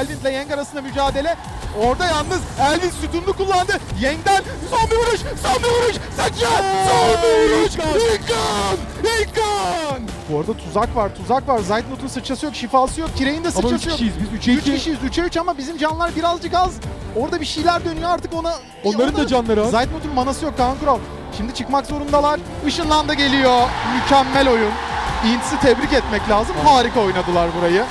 Elvin ile Yeng arasında mücadele. Orada yalnız Elvin sütununu kullandı. Yeng'den son bir vuruş, son bir vuruş. Sıçrat, son bir vuruş. İlkan, İlkan. Bu arada tuzak var, tuzak var. Zaytnot'un sıçrası yok, şifası yok. Kireyin de Ama sıçrası 3 yok. kişiyiz biz 3'e 3 2. kişiyiz 3'e 3 ama bizim canlar birazcık az. Orada bir şeyler dönüyor artık ona. Onların da canları az. Zaytnot'un manası yok Kaan Kural. Şimdi çıkmak zorundalar. Işınlan da geliyor. Mükemmel oyun. Ints'i tebrik etmek lazım. Harika oynadılar burayı.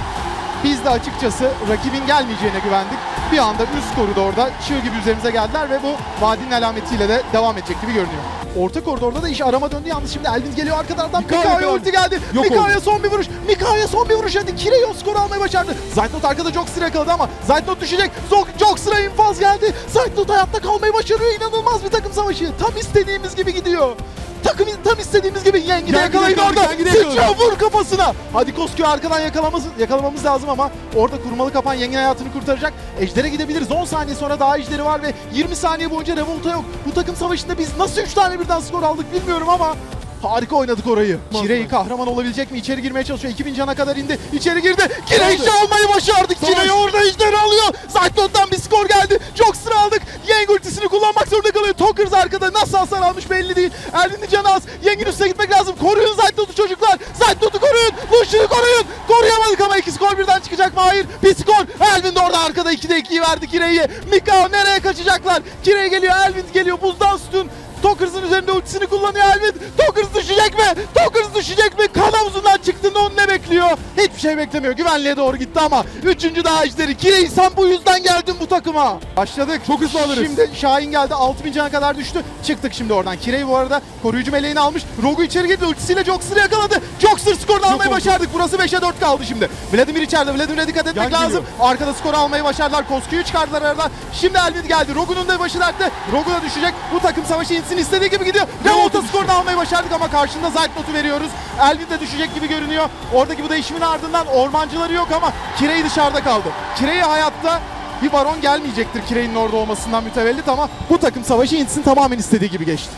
Biz de açıkçası rakibin gelmeyeceğine güvendik. Bir anda üst koridorda çığ gibi üzerimize geldiler ve bu vadinin alametiyle de devam edecek gibi görünüyor. Orta koridorda da iş arama döndü. Yalnız şimdi Elvin geliyor arka taraftan. Mika'ya ulti geldi. Mika'ya son bir vuruş. Mika'ya son bir vuruş. Hadi Kireyo skoru almayı başardı. Zaytnot arkada Joxer'ı yakaladı ama Zaytnot düşecek. Zok Joxer'a infaz geldi. Zaytnot hayatta kalmayı başarıyor. İnanılmaz bir takım savaşı. Tam istediğimiz gibi gidiyor. Takım tam istediğimiz gibi Yengi de Yengi de yakalayın orada. Sıçra vur kafasına. Hadi Koskü arkadan yakalamamız, yakalamamız lazım ama orada kurmalı kapan Yengi'nin hayatını kurtaracak. Ejder'e gidebiliriz. 10 saniye sonra daha ejderi var ve 20 saniye boyunca revolta yok. Bu takım savaşında biz nasıl 3 tane birden skor aldık bilmiyorum ama Harika oynadık orayı. Kirey kahraman olabilecek mi? İçeri girmeye çalışıyor. 2000 cana kadar indi. İçeri girdi. Kirey almayı başardık. Savaş. Kirey orada ejderi alıyor. Zaytnot'tan bir skor geldi. Joxer'ı aldık. Yeng ultisini kullanmak zorunda kalıyor. Tokers arkada nasıl hasar almış belli değil. Elvin'in canı az. Yeng'in üstüne gitmek lazım. Koruyun Zaytnot'u çocuklar. Zaytnot'u koruyun. Lucian'ı koruyun. Koruyamadık ama iki skor birden çıkacak mı? Hayır. Bir skor. Elvin de orada arkada 2'de 2'yi verdi Kirey'e. Mikao nereye kaçacaklar? Kirey geliyor. Elvin geliyor. Buzdan sütun. Tokers'ın üzerinde ultisini kullanıyor Elvin. Tokers düşecek mi? Tokers düşecek mi? Kan havuzundan çıktığında onu ne bekliyor? Hiçbir şey beklemiyor. Güvenliğe doğru gitti ama üçüncü daha ejderi. Kirey sen bu yüzden geldin bu takıma. Başladık. Çok hızlı alırız. Şimdi Şahin geldi. 6000 cana kadar düştü. Çıktık şimdi oradan. Kirey bu arada koruyucu meleğini almış. Rogu içeri girdi. Ultisiyle Joxer'ı yakaladı. Joxer skorunu almayı oldu. başardık. Burası 5'e 4 kaldı şimdi. Vladimir içeride. Vladimir'e dikkat etmek Yan lazım. geliyor. Arkada skoru almayı başardılar. Koskü'yü çıkardılar aradan. Şimdi Elvin geldi. Rogu'nun da başı dertte. Rogu da düşecek. Bu takım savaşı insin istediği gibi gidiyor. Revolta skorunu almayı başardık ama karşında Zaytnot'u veriyoruz. Elvin de düşecek gibi görünüyor. Oradaki bu değişimin ardından ormancıları yok ama Kirey dışarıda kaldı. Kirey hayatta bir baron gelmeyecektir Kirey'in orada olmasından mütevellit ama bu takım savaşı insin tamamen istediği gibi geçti.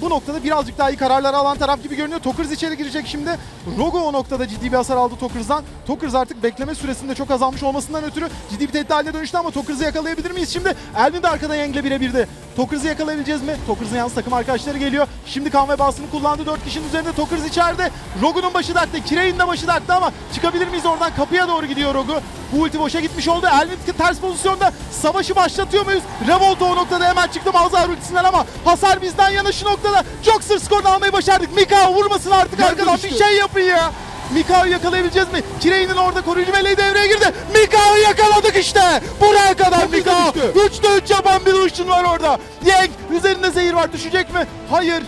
Bu noktada birazcık daha iyi kararları alan taraf gibi görünüyor. Tokers içeri girecek şimdi. Rogo o noktada ciddi bir hasar aldı Tokers'dan. Tokers artık bekleme süresinde çok azalmış olmasından ötürü ciddi bir tehdit haline dönüştü ama Tokers'ı yakalayabilir miyiz şimdi? Elvin de arkada Yeng'le birebirdi. Tokers'ı yakalayabileceğiz mi? Tokers'ın yalnız takım arkadaşları geliyor. Şimdi kan ve basını kullandı. 4 kişinin üzerinde Tokers içeride. Rogu'nun başı dertte. Kirey'in de başı dertte ama çıkabilir miyiz oradan? Kapıya doğru gidiyor Rogu. Bu ulti boşa gitmiş oldu. Elvin ters pozisyonda. Savaşı başlatıyor muyuz? Revolta o noktada hemen çıktı Malzahar ultisinden ama hasar bizden yana şu noktada. Joxer skorunu almayı başardık. Mikao vurmasın artık arkadan bir şey yapın ya. Mikao'yu yakalayabileceğiz mi? Kirey'nin orada koruyucu meleği devreye girdi. Mikao'yu yakaladık işte. Buraya kadar Çok Mikao. düştü. 3'te 3 yapan bir ışın var orada. Yeng üzerinde zehir var. Düşecek mi? Hayır.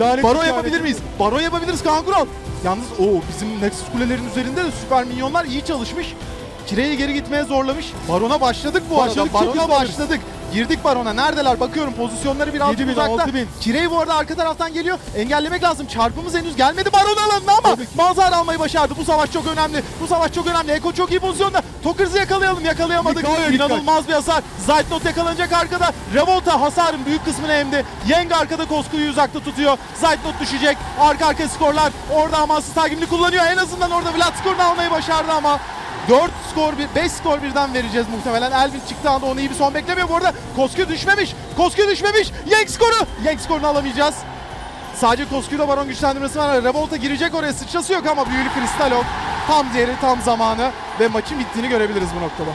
Lanet lanet. yapabilir miyiz? Baron yapabiliriz Kaan Kural. Yalnız o bizim Nexus kulelerin üzerinde de süper minyonlar iyi çalışmış. Kireyi geri gitmeye zorlamış. Barona başladık bu Başladık, arada. çok Barona alırız. başladık. Girdik Baron'a. Neredeler? Bakıyorum pozisyonları birazcık 7000, uzakta. 6000. Kirey bu arada arka taraftan geliyor. Engellemek lazım. Çarpımız henüz gelmedi Baron alanına ama manzara almayı başardı. Bu savaş çok önemli. Bu savaş çok önemli. Eko çok iyi pozisyonda. Tokers'ı yakalayalım. Yakalayamadık. Dikkat. İnanılmaz bir hasar. Zaytnot yakalanacak arkada. Revolta hasarın büyük kısmını emdi. Yeng arkada Kosku'yu uzakta tutuyor. Zaytnot düşecek. Arka arka skorlar. Orada amansız takibini kullanıyor. En azından orada Vlad skorunu almayı başardı ama 4 skor, 5 skor birden vereceğiz muhtemelen. Elvin çıktığı anda onu iyi bir son beklemiyor. Bu arada Kosku düşmemiş. Kosku düşmemiş. Yeng skoru. Yeng skorunu alamayacağız. Sadece Kosku'da baron güçlendirmesi var. Revolta girecek oraya sıçrası yok ama büyülü kristal yok. Tam yeri tam zamanı ve maçın bittiğini görebiliriz bu noktada.